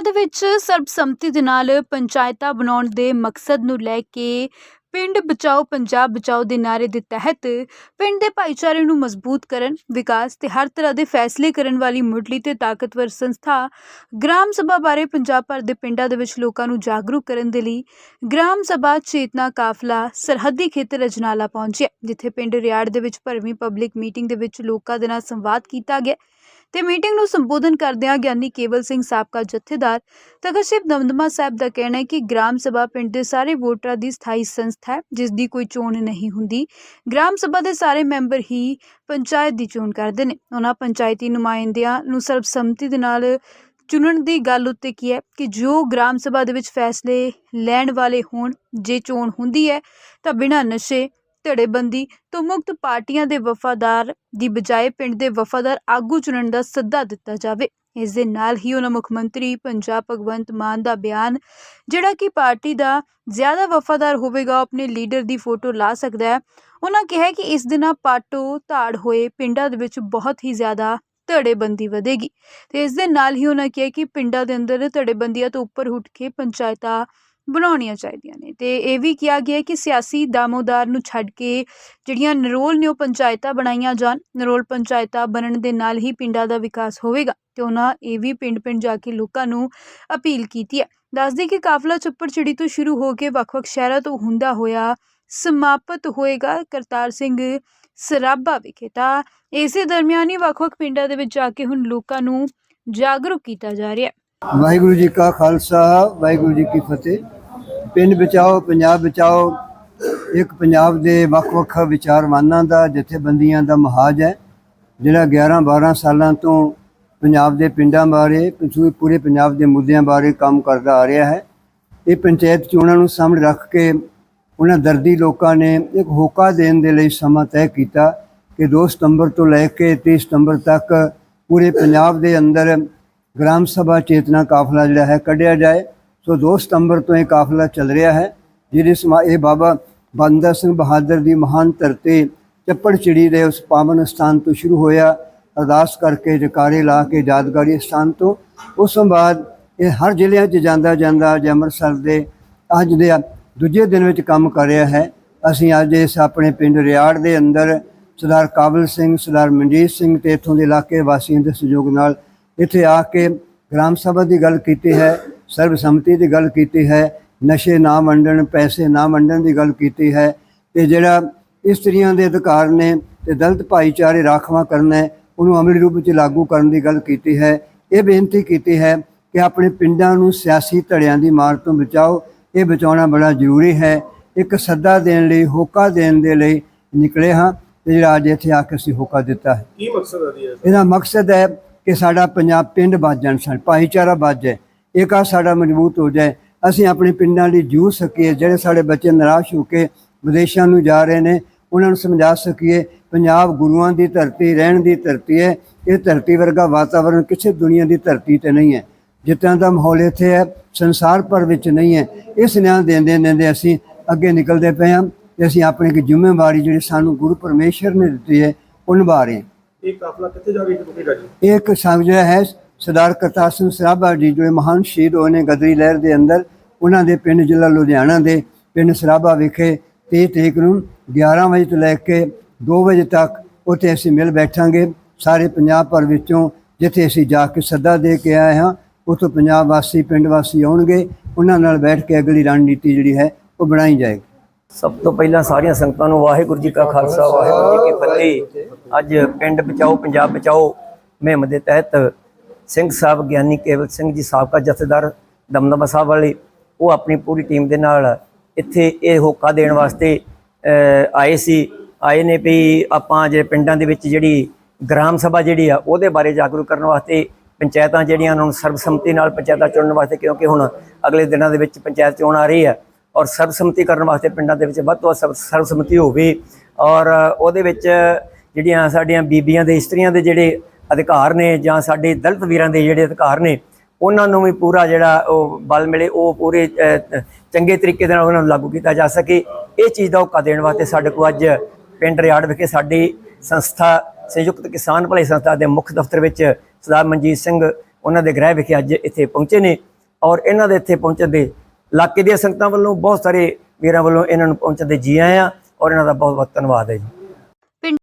ਪਿੰਡਾਂ ਦੇ ਵਿੱਚ ਸਰਬਸੰਮਤੀ ਦੇ ਨਾਲ ਪੰਚਾਇਤਾਂ ਬਣਾਉਣ ਦੇ ਮਕਸਦ ਨੂੰ ਲੈ ਕੇ ਪਿੰਡ ਬਚਾਓ, ਪੰਜਾਬ ਬਚਾਓ ਦੇ ਨਾਅਰੇ ਦੇ ਤਹਿਤ ਪਿੰਡ ਦੇ ਭਾਈਚਾਰੇ ਨੂੰ ਮਜ਼ਬੂਤ ਕਰਨ, ਵਿਕਾਸ ਤੇ ਹਰ ਤਰ੍ਹਾਂ ਦੇ ਫੈਸਲੇ ਕਰਨ ਵਾਲੀ ਮੁੱਢਲੀ ਤੇ ਤਾਕਤਵਰ ਸੰਸਥਾ ਗ੍ਰਾਮ ਸਭਾ ਬਾਰੇ ਪੰਜਾਬ ਭਰ ਦੇ ਪਿੰਡਾਂ ਦੇ ਵਿੱਚ ਲੋਕਾਂ ਨੂੰ ਜਾਗਰੂਕ ਕਰਨ ਦੇ ਲਈ ਗ੍ਰਾਮ ਸਭਾ ਚੇਤਨਾ ਕਾਫਲਾ ਸਰਹੱਦੀ ਖੇਤਰ ਅਜਨਾਲਾ ਪਹੁੰਚਿਆ, ਜਿੱਥੇ ਪਿੰਡ ਰਿਆੜ ਦੇ ਵਿੱਚ ਭਰਵੀਂ ਪਬਲਿਕ ਮੀਟਿੰਗ ਦੇ ਵਿੱਚ ਲੋਕਾਂ ਦੇ ਨਾਲ ਸੰਵਾਦ ਕੀਤਾ ਗਿਆ। ਤੇ ਮੀਟਿੰਗ ਨੂੰ ਸੰਬੋਧਨ ਕਰਦਿਆਂ ਗਿਆਨੀ ਕੇਵਲ ਸਿੰਘ ਸਾਬਕਾ ਜਥੇਦਾਰ ਤਖਤ ਸਾਹਿਬ ਦਮਦਮਾ ਸਾਹਿਬ ਦਾ ਕਹਿਣਾ ਹੈ ਕਿ ਗ੍ਰਾਮ ਸਭਾ ਪਿੰਡ ਦੇ ਸਾਰੇ ਵੋਟਰਾਂ ਦੀ ਸਥਾਈ ਸੰਸਥਾ ਹੈ, ਜਿਸ ਦੀ ਕੋਈ ਚੋਣ ਨਹੀਂ ਹੁੰਦੀ। ਗ੍ਰਾਮ ਸਭਾ ਦੇ ਸਾਰੇ ਮੈਂਬਰ ਹੀ ਪੰਚਾਇਤ ਦੀ ਚੋਣ ਕਰਦੇ ਨੇ। ਉਹਨਾਂ ਪੰਚਾਇਤੀ ਨੁਮਾਇੰਦਿਆਂ ਨੂੰ ਸਰਬਸੰਮਤੀ ਦੇ ਨਾਲ ਚੁਣਨ ਦੀ ਗੱਲ ਉੱਤੇ ਕੀ ਹੈ ਕਿ ਜੋ ਗ੍ਰਾਮ ਸਭਾ ਦੇ ਵਿੱਚ ਫੈਸਲੇ ਲੈਣ ਵਾਲੇ ਹੋਣ, ਜੇ ਚੋਣ ਹੁੰਦੀ ਹੈ ਤਾਂ ਬਿਨਾਂ ਨਸ਼ੇ ਧੜੇਬੰਦੀ ਤੋਂ ਮੁਕਤ ਪਾਰਟੀਆਂ ਦੇ ਵਫਾਦਾਰ ਦੀ ਬਜਾਏ ਪਿੰਡ ਦੇ ਵਫਾਦਾਰ ਆਗੂ ਚੁਣਨ ਦਾ ਸੱਦਾ ਦਿੱਤਾ ਜਾਵੇ। ਇਸ ਦੇ ਨਾਲ ਹੀ ਉਹਨਾਂ ਮੁੱਖ ਮੰਤਰੀ ਪੰਜਾਬ ਭਗਵੰਤ ਮਾਨ ਦਾ ਬਿਆਨ, ਜਿਹੜਾ ਕਿ ਪਾਰਟੀ ਦਾ ਜ਼ਿਆਦਾ ਵਫਾਦਾਰ ਹੋਵੇਗਾ, ਉਹ ਆਪਣੇ ਲੀਡਰ ਦੀ ਫੋਟੋ ਲਾ ਸਕਦਾ ਹੈ। ਉਹਨਾਂ ਕਿਹਾ ਕਿ ਇਸ ਦੇ ਨਾਲ ਪਾਟੋ ਧਾੜ ਹੋਏ ਪਿੰਡਾਂ ਦੇ ਵਿੱਚ ਬਹੁਤ ਹੀ ਜ਼ਿਆਦਾ ਧੜੇਬੰਦੀ ਵਧੇਗੀ। ਤੇ ਇਸ ਦੇ ਨਾਲ ਹੀ ਉਹਨਾਂ ਕਿਹਾ ਕਿ ਪਿੰਡਾਂ ਦੇ ਅੰਦਰ ਧੜੇਬੰਦੀਆਂ ਤੋਂ ਉੱਪਰ ਉੱਠ ਕੇ ਪੰਚਾਇਤਾਂ ਬਣਾਉਣੀਆਂ ਚਾਹੀਦੀਆਂ ਨੇ। ਤੇ ਇਹ ਵੀ ਕਿਹਾ ਗਿਆ ਕਿ ਸਿਆਸੀ ਦਾਮੋਦਾਰ ਨੂੰ ਛੱਡ ਕੇ ਜਿਹੜੀਆਂ ਨਰੋਲ ਨੇ ਉਹ ਪੰਚਾਇਤਾਂ ਬਣਾਈਆਂ ਜਾਣ, ਨਰੋਲ ਪੰਚਾਇਤਾਂ ਬਣਨ ਦੇ ਨਾਲ ਹੀ ਪਿੰਡਾਂ ਦਾ ਵਿਕਾਸ ਹੋਵੇਗਾ ਤੇ ਉਹਨਾਂ ਇਹ ਵੀ ਪਿੰਡ-ਪਿੰਡ ਜਾ ਕੇ ਲੋਕਾਂ ਨੂੰ ਅਪੀਲ ਕੀਤੀ ਹੈ। ਦੱਸਦੇ ਕਿ ਕਾਫਲਾ ਚੱਪੜਚਿੜੀ ਤੋਂ ਸ਼ੁਰੂ ਹੋ ਕੇ ਵੱਖ-ਵੱਖ ਸ਼ਹਿਰਾਂ ਤੋਂ ਹੁੰਦਾ ਹੋਇਆ ਸਮਾਪਤ ਹੋਏਗਾ ਕਰਤਾਰ ਸਿੰਘ ਸਰਾਭਾ ਵਿਖੇ। ਤਾਂ ਇਸੇ ਦਰਮਿਆਨ ਹੀ ਵੱਖ-ਵੱਖ ਪਿੰਡਾਂ ਦੇ ਵਿੱਚ ਜਾ ਕੇ ਹੁਣ ਲੋਕਾਂ ਨੂੰ ਜਾਗਰੂਕ ਕੀਤਾ ਜਾ ਰਿਹਾ ਹੈ। ਵਾਹਿਗੁਰੂ ਜੀ ਕਾ ਖਾਲਸਾ, ਵਾਹਿਗੁਰੂ ਜੀ ਕੀ ਫਤਿਹ। ਪਿੰਡ ਬਚਾਓ, ਪੰਜਾਬ ਬਚਾਓ, ਇੱਕ ਪੰਜਾਬ ਦੇ ਵੱਖ-ਵੱਖ ਵਿਚਾਰਵਾਨਾਂ ਦਾ, ਜਥੇਬੰਦੀਆਂ ਦਾ ਮਹਾਜ ਹੈ, ਜਿਹੜਾ 11 12 ਸਾਲਾਂ ਤੋਂ ਪੰਜਾਬ ਦੇ ਪਿੰਡਾਂ ਬਾਰੇ, ਪੂਰੇ- ਪੂਰੇ ਪੰਜਾਬ ਦੇ ਮੁੱਦਿਆਂ ਬਾਰੇ ਕੰਮ ਕਰਦਾ ਆ ਰਿਹਾ ਹੈ। ਇਹ ਪੰਚਾਇਤ ਚੋਣਾਂ ਨੂੰ ਸਾਹਮਣੇ ਰੱਖ ਕੇ ਉਹਨਾਂ ਦਰਦੀ ਲੋਕਾਂ ਨੇ ਇੱਕ ਹੋਕਾ ਦੇਣ ਦੇ ਲਈ ਸਮਾਂ ਤੈਅ ਕੀਤਾ ਕਿ 2 ਸਤੰਬਰ ਤੋਂ ਲੈ ਕੇ 30 ਸਤੰਬਰ ਤੱਕ ਪੂਰੇ ਪੰਜਾਬ ਦੇ ਅੰਦਰ ਗ੍ਰਾਮ ਸਭਾ ਚੇਤਨਾ ਕਾਫਲਾ ਜਿਹੜਾ ਹੈ ਕੱਢਿਆ ਜਾਏ। ਸੋ 2 ਸਤੰਬਰ ਤੋਂ ਇਹ ਕਾਫਲਾ ਚੱਲ ਰਿਹਾ ਹੈ, ਜਿਹਦੇ ਸਮਾ ਇਹ ਬਾਬਾ ਬੰਦਾ ਸਿੰਘ ਬਹਾਦਰ ਦੀ ਮਹਾਨ ਧਰਤੀ ਚੱਪੜ ਚਿੜੀ ਦੇ ਉਸ ਪਾਵਨ ਸਥਾਨ ਤੋਂ ਸ਼ੁਰੂ ਹੋਇਆ। ਅਰਦਾਸ ਕਰਕੇ ਜਕਾਰੇ ਲਾ ਕੇ ਯਾਦਗਾਰੀ ਸਥਾਨ ਤੋਂ ਉਸ ਤੋਂ ਬਾਅਦ ਇਹ ਹਰ ਜ਼ਿਲ੍ਹਿਆਂ 'ਚ ਜਾਂਦਾ ਜਾਂਦਾ ਅੱਜ ਅੰਮ੍ਰਿਤਸਰ ਦੇ ਅੱਜ ਦੇ ਦੂਜੇ ਦਿਨ ਵਿੱਚ ਕੰਮ ਕਰ ਰਿਹਾ ਹੈ। ਅਸੀਂ ਅੱਜ ਇਸ ਆਪਣੇ ਪਿੰਡ ਰਿਆੜ ਦੇ ਅੰਦਰ ਸਰਦਾਰ ਕਾਬਲ ਸਿੰਘ, ਸਰਦਾਰ ਮਨਜੀਤ ਸਿੰਘ ਤੇ ਇਥੋਂ ਦੇ ਇਲਾਕੇ ਵਾਸੀਆਂ ਦੇ ਸਹਿਯੋਗ ਨਾਲ ਇੱਥੇ ਆ ਕੇ ਗ੍ਰਾਮ ਸਭਾ ਦੀ ਗੱਲ ਕੀਤੀ ਹੈ। ਸਰਬਸੰਮਤੀ ਦੀ ਗੱਲ ਕੀਤੀ ਹੈ ਨਸ਼ੇ ਨਾ ਵੰਡਣ ਪੈਸੇ ਨਾ ਵੰਡਣ ਦੀ ਗੱਲ ਕੀਤੀ ਹੈ ਤੇ ਜਿਹੜਾ ਇਸਤਰੀਆਂ ਦੇ ਅਧਿਕਾਰ ਨੇ ਤੇ ਦਲਿਤ ਭਾਈਚਾਰੇ ਰਾਖਵਾ ਕਰਨਾ ਹੈ ਉਹਨੂੰ ਅਮਲੀ ਰੂਪ ਵਿੱਚ ਲਾਗੂ ਕਰਨ ਦੀ ਗੱਲ ਕੀਤੀ ਹੈ। ਇਹ ਬੇਨਤੀ ਕੀਤੀ ਹੈ ਕਿ ਆਪਣੇ ਪਿੰਡਾਂ ਨੂੰ ਸਿਆਸੀ ਧੜਿਆਂ ਦੀ ਮਾਰ ਤੋਂ ਬਚਾਓ ਇਹ ਬਚਾਉਣਾ ਬੜਾ ਜ਼ਰੂਰੀ ਹੈ। ਇੱਕ ਸੱਦਾ ਦੇਣ ਲਈ ਹੋਕਾ ਦੇਣ ਦੇ ਲਈ ਨਿਕਲੇ ਹਾਂ ਤੇ ਜਿਹੜਾ ਅੱਜ ਇੱਥੇ ਆ ਕੇ ਅਸੀਂ ਹੋਕਾ ਦਿੱਤਾ ਹੈ। ਕੀ ਮਕਸਦ ਹੈ ਇਹਦਾ? ਮਕਸਦ ਹੈ ਕਿ ਸਾਡਾ ਪੰਜਾਬ ਪਿੰਡ ਵੱਜ ਜਾਣ ਭਾਈਚਾਰਾ ਵੱਜ ਜਾਏ। ਏਕਾ ਸਾਡਾ ਮਜ਼ਬੂਤ ਹੋ ਜਾਏ। ਅਸੀਂ ਆਪਣੇ ਪਿੰਡਾਂ ਲਈ ਜੂ ਸਕੀਏ ਜਿਹੜੇ ਸਾਡੇ ਬੱਚੇ ਨਿਰਾਸ਼ ਹੋ ਕੇ ਵਿਦੇਸ਼ਾਂ ਨੂੰ ਜਾ ਰਹੇ ਨੇ ਉਹਨਾਂ ਨੂੰ ਸਮਝਾ ਸਕੀਏ ਪੰਜਾਬ ਗੁਰੂਆਂ ਦੀ ਧਰਤੀ ਰਹਿਣ ਦੀ ਧਰਤੀ ਹੈ। ਇਹ ਧਰਤੀ ਵਰਗਾ ਵਾਤਾਵਰਣ ਕਿਸੇ ਦੁਨੀਆ ਦੀ ਧਰਤੀ ਤੇ ਨਹੀਂ ਹੈ। ਜਿੱਦਾਂ ਦਾ ਮਾਹੌਲ ਇੱਥੇ ਹੈ ਸੰਸਾਰ ਭਰ ਵਿੱਚ ਨਹੀਂ ਹੈ। ਇਸ ਨਿਆਂ ਦੇਂਦੇ ਦਿੰਦੇ ਅਸੀਂ ਅੱਗੇ ਨਿਕਲਦੇ ਪਏ ਹਾਂ ਤੇ ਅਸੀਂ ਆਪਣੀ ਇੱਕ ਜ਼ਿੰਮੇਵਾਰੀ ਜਿਹੜੀ ਸਾਨੂੰ ਗੁਰੂ ਪਰਮੇਸ਼ਰ ਨੇ ਦਿੱਤੀ ਹੈ ਉਹ ਨਿਭਾ ਰਹੇ ਹਾਂ। ਇਹ ਕਾਫਲਾ ਕਿੱਥੇ ਜਾ ਕੇ ਜੀ? ਇਹ ਇੱਕ ਸੰਗ ਜਿਹੜਾ ਹੈ ਸਰਦਾਰ ਕਰਤਾਰ ਸਿੰਘ ਸਰਾਭਾ ਜੀ ਜੋ ਮਹਾਨ ਸ਼ਹੀਦ ਹੋਏ ਨੇ ਗਦਰੀ ਲਹਿਰ ਦੇ ਅੰਦਰ, ਉਹਨਾਂ ਦੇ ਪਿੰਡ ਜ਼ਿਲ੍ਹਾ ਲੁਧਿਆਣਾ ਦੇ ਪਿੰਡ ਸਰਾਭਾ ਵਿਖੇ 30 ਤਰੀਕ ਨੂੰ 11 ਵਜੇ ਤੋਂ ਲੈ ਕੇ 2 ਵਜੇ ਤੱਕ ਉੱਥੇ ਅਸੀਂ ਮਿਲ ਬੈਠਾਂਗੇ। ਸਾਰੇ ਪੰਜਾਬ ਭਰ ਵਿੱਚੋਂ ਜਿੱਥੇ ਅਸੀਂ ਜਾ ਕੇ ਸੱਦਾ ਦੇ ਕੇ ਆਏ ਹਾਂ, ਉੱਥੋਂ ਪੰਜਾਬ ਵਾਸੀ, ਪਿੰਡ ਵਾਸੀ ਆਉਣਗੇ। ਉਹਨਾਂ ਨਾਲ ਬੈਠ ਕੇ ਅਗਲੀ ਰਣਨੀਤੀ ਜਿਹੜੀ ਹੈ, ਉਹ ਬਣਾਈ ਜਾਏਗੀ। ਸਭ ਤੋਂ ਪਹਿਲਾਂ ਸਾਰੀਆਂ ਸੰਗਤਾਂ ਨੂੰ ਵਾਹਿਗੁਰੂ ਜੀ ਕਾ ਖਾਲਸਾ, ਵਾਹਿਗੁਰੂ ਜੀ ਕੀ ਫਤਿਹ। ਅੱਜ ਪਿੰਡ ਬਚਾਓ, ਪੰਜਾਬ ਬਚਾਓ ਮੁਹਿੰਮ ਦੇ ਤਹਿਤ ਸਿੰਘ ਸਾਹਿਬ, ਗਿਆਨੀ ਕੇਵਲ ਸਿੰਘ ਜੀ ਸਾਬਕਾ ਜਥੇਦਾਰ ਦਮਦਮਾ ਸਾਹਿਬ ਵਾਲੇ, ਉਹ ਆਪਣੀ ਪੂਰੀ ਟੀਮ ਦੇ ਨਾਲ ਇੱਥੇ ਇਹ ਹੋਕਾ ਦੇਣ ਵਾਸਤੇ ਆਏ ਸੀ। ਆਏ ਨੇ ਵੀ ਆਪਾਂ ਜਿਹੜੇ ਪਿੰਡਾਂ ਦੇ ਵਿੱਚ ਜਿਹੜੀ ਗ੍ਰਾਮ ਸਭਾ ਜਿਹੜੀ ਆ, ਉਹਦੇ ਬਾਰੇ ਜਾਗਰੂਕ ਕਰਨ ਵਾਸਤੇ ਪੰਚਾਇਤਾਂ ਜਿਹੜੀਆਂ ਉਹਨਾਂ ਨੂੰ ਸਰਬਸੰਮਤੀ ਨਾਲ ਪੰਚਾਇਤਾਂ ਚੁਣਨ ਵਾਸਤੇ, ਕਿਉਂਕਿ ਹੁਣ ਅਗਲੇ ਦਿਨਾਂ ਦੇ ਵਿੱਚ ਪੰਚਾਇਤ ਚੋਣ ਆ ਰਹੀ ਹੈ ਔਰ ਸਰਬਸੰਮਤੀ ਕਰਨ ਵਾਸਤੇ ਪਿੰਡਾਂ ਦੇ ਵਿੱਚ ਵੱਧ ਤੋਂ ਵੱਧ ਸਰਬਸੰਮਤੀ ਹੋਵੇ, ਔਰ ਉਹਦੇ ਵਿੱਚ ਜਿਹੜੀਆਂ ਸਾਡੀਆਂ ਬੀਬੀਆਂ ਦੇ, ਇਸਤਰੀਆਂ ਦੇ ਜਿਹੜੇ ਅਧਿਕਾਰ ਨੇ ਜਾਂ ਸਾਡੇ ਦਲਿਤ ਵੀਰਾਂ ਦੇ ਜਿਹੜੇ ਅਧਿਕਾਰ ਨੇ, ਉਹਨਾਂ ਨੂੰ ਵੀ ਪੂਰਾ ਜਿਹੜਾ ਉਹ ਬਲ ਮਿਲੇ, ਉਹ ਪੂਰੇ ਚੰਗੇ ਤਰੀਕੇ ਦੇ ਨਾਲ ਉਹਨਾਂ ਨੂੰ ਲਾਗੂ ਕੀਤਾ ਜਾ ਸਕੇ। ਇਹ ਚੀਜ਼ ਦਾ ਹੋਕਾ ਦੇਣ ਵਾਸਤੇ ਸਾਡੇ ਕੋਲ ਅੱਜ ਪਿੰਡ ਰਿਆੜ ਵਿਖੇ ਸਾਡੀ ਸੰਸਥਾ, ਸੰਯੁਕਤ ਕਿਸਾਨ ਭਲਾਈ ਸੰਸਥਾ ਦੇ ਮੁੱਖ ਦਫ਼ਤਰ ਵਿੱਚ ਸਰਦਾਰ ਮਨਜੀਤ ਸਿੰਘ ਉਹਨਾਂ ਦੇ ਗ੍ਰਹਿ ਵਿਖੇ ਅੱਜ ਇੱਥੇ ਪਹੁੰਚੇ ਨੇ ਔਰ ਇਹਨਾਂ ਦੇ ਇੱਥੇ ਪਹੁੰਚਣ ਦੇ ਇਲਾਕੇ ਦੀਆਂ ਸੰਗਤਾਂ ਵੱਲੋਂ ਬਹੁਤ ਸਾਰੇ ਵੀਰਾਂ ਵੱਲੋਂ ਇਹਨਾਂ ਨੂੰ ਪਹੁੰਚਣ ਦੇ ਜੀ ਆਇਆਂ ਔਰ ਇਹਨਾਂ ਦਾ ਬਹੁਤ ਬਹੁਤ ਧੰਨਵਾਦ ਹੈ ਜੀ।